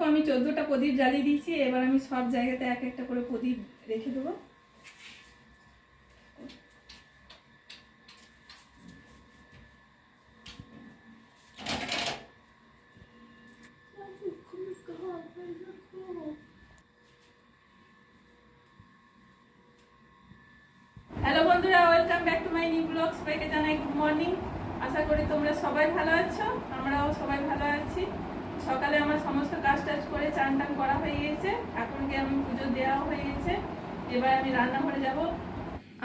দেখো, আমি চোদ্দোটা প্রদীপ জ্বালিয়ে দিয়েছি, এবার আমি সব জায়গাতে এক একটা করে প্রদীপ রেখে দেবো। হ্যালো বন্ধুরা welcome back to my new blog সবাইকে জানাই গুড মর্নিং আশা করি তোমরা সবাই ভালো আছো। আমরাও সবাই ভালো আছি সকালে আমার সমস্ত কাজ টাজ করে চান টান করা হয়ে গেছে ঠাকুরকে আমি পুজো দেওয়া হয়ে গেছে এবার আমি রান্নাঘরে যাব।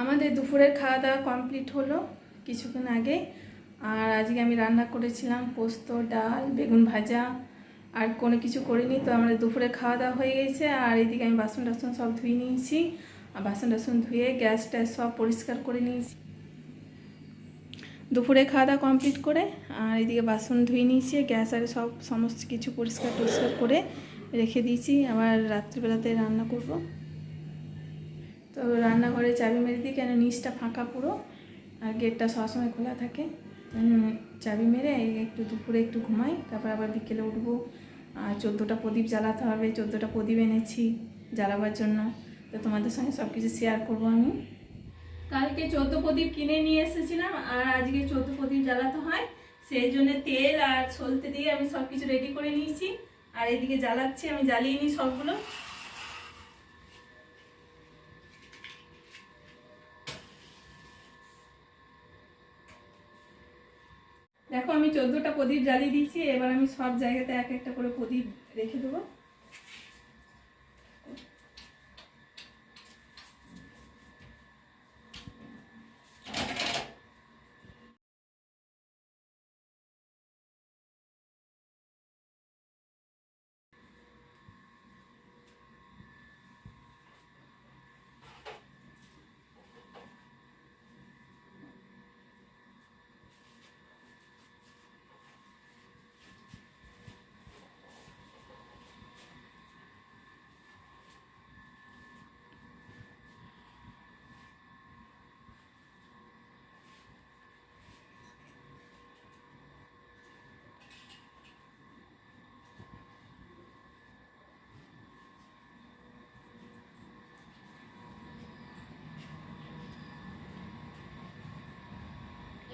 আমাদের দুপুরের খাওয়া দাওয়া কমপ্লিট হলো কিছুক্ষণ আগে। আর আজকে আমি রান্না করেছিলাম পোস্ত, ডাল, বেগুন ভাজা। আর কোনো কিছু করিনি, তো আমাদের দুপুরে খাওয়া দাওয়া হয়ে গেছে। আর এদিকে আমি বাসন টাসন সব ধুয়ে নিয়েছি। আর বাসন টাসন ধুয়ে গ্যাস ট্যাস সব পরিষ্কার করে নিয়েছি। দুপুরে খাওয়া দাওয়া কমপ্লিট করে, আর এদিকে বাসন ধুয়ে নিয়েছি। গ্যাস আর সব সমস্ত কিছু পরিষ্কার টরিষ্কার করে রেখে দিয়েছি, আবার রাত্রিবেলাতে রান্না করব। তো রান্নাঘরে চাবি মেরে দিই, কেন নিচটা ফাঁকা পুরো, আর গেটটা সবসময় খোলা থাকে। চাবি মেরে একটু দুপুরে একটু ঘুমাই, তারপর আবার বিকেলে উঠবো। আর চোদ্দোটা প্রদীপ জ্বালাতে হবে, চোদ্দোটা প্রদীপ এনেছি জ্বালাবার জন্য। তো তোমাদের সঙ্গে সব কিছু শেয়ার করব আমি। কালকে চোদ্দ প্রদীপ কিনে নিয়ে এসেছিলাম, আর আজকে চোদ্দ প্রদীপ জ্বালাতে হয়। সেই জন্য তেল আর সলতে দিয়ে আমি সব কিছু রেডি করে নিয়েছি। আর এইদিকে জ্বালাচ্ছি, আমি জ্বালিয়ে নিই সবগুলো। দেখো আমি চোদ্দোটা প্রদীপ জ্বালিয়ে দিচ্ছি এবার আমি সব জায়গাতে এক একটা করে প্রদীপ রেখে দেবো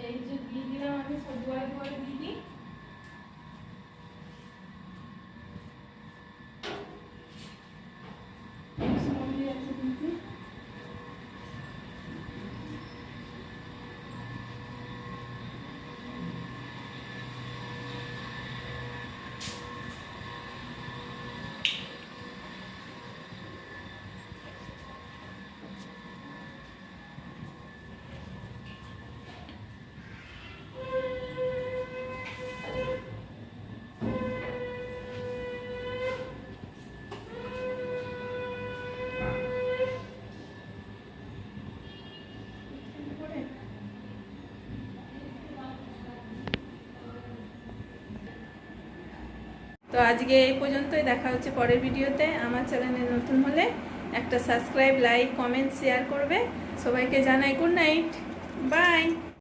এই যে দিয়ে দিলাম আমি সব দুয়ারে দুয়ারে তো আজকে এই পর্যন্তই, দেখা হচ্ছে পরের ভিডিওতে। আমার চ্যানেলে নতুন হলে একটা সাবস্ক্রাইব, লাইক, কমেন্ট, শেয়ার করবে। সবাইকে জানাই গুড নাইট। বাই।